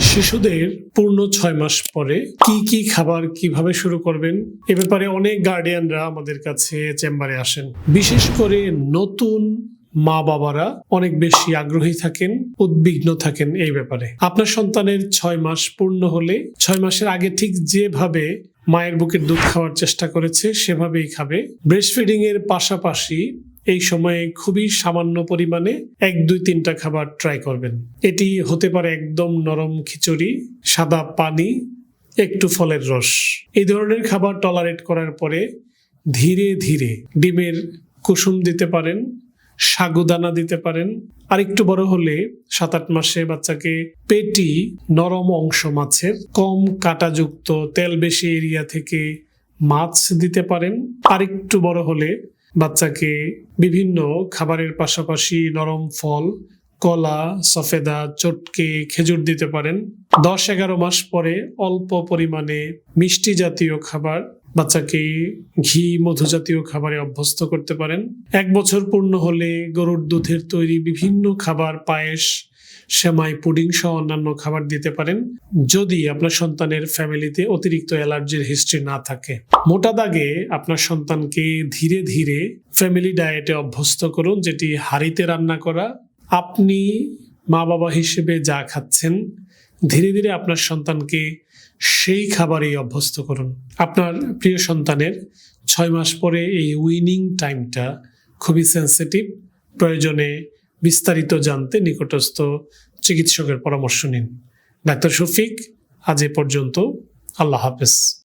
শিশুদের পূর্ণ ছয় মাস পরে কি কি খাবার কীভাবে শুরু করবেন? এ ব্যাপারে অনেক গার্ডিয়ানরা আমাদের কাছে চেম্বারে আসেন। বিশেষ করে নতুন মা বাবারা অনেক বেশি আগ্রহী থাকেন, উদ্বিগ্ন থাকেন এই ব্যাপারে। আপনার সন্তানের ছয় মাস পূর্ণ হলে, ছয় মাসের আগে ঠিক যেভাবে মায়ের বুকের দুধ খাওয়ার চেষ্টা করেছে, সেভাবেই খাবে। ব্রেস্ট ফিডিং এর পাশাপাশি এই সময়ে খুবই সামান্য পরিমাণে এক, দুই, তিনটা খাবার ট্রাই করবেন। এটি হতে পারে একদম নরম খিচুড়ি, সাদা পানি, একটু ফলের রস। এই ধরনের খাবার টলারেট করার পরে ধীরে ধীরে ডিমের কুসুম দিতে পারেন, সাগুদানা দিতে পারেন। আর একটু বড় হলে সাত আট মাসে বাচ্চাকে পেটি নরম অংশ মাছের, কম কাটাযুক্ত তেল বেশি এরিয়া থেকে মাছ দিতে পারেন। আর একটু বড় হলে বাচ্চাকে বিভিন্ন খাবারের পাশাপাশি নরম ফল, কলা, সফেদা, চটকে, খেজুর দিতে পারেন। দশ এগারো মাস পরে অল্প পরিমাণে মিষ্টি জাতীয় খাবার, বাচ্চাকে ঘি, মধু জাতীয় খাবারে অভ্যস্ত করতে পারেন। এক বছর পূর্ণ হলে গরুর দুধের তৈরি বিভিন্ন খাবার, পায়েস সেমাই পুডিং সহ অন্যান্য খাবার দিতে পারেন যদি আপনার সন্তানের ফ্যামিলিতে অতিরিক্ত অ্যালার্জির হিস্ট্রি না থাকে। মোটা দাগে আপনার সন্তানকে ধীরে ধীরে ফ্যামিলি ডায়েটে অভ্যস্ত করুন, যেটি হাঁড়িতে রান্না করা, আপনি মা বাবা হিসেবে যা খাচ্ছেন, ধীরে ধীরে আপনার সন্তানকে সেই খাবারেই অভ্যস্ত করুন। আপনার প্রিয় সন্তানের ছয় মাস পরে এই উইনিং টাইমটা খুবই সেন্সিটিভ, প্রয়োজনে বিস্তারিত জানতে নিকটস্থ চিকিৎসকের পরামর্শ নিন। ডাক্তার শফিক আজ এ পর্যন্ত। আল্লাহ হাফেজ।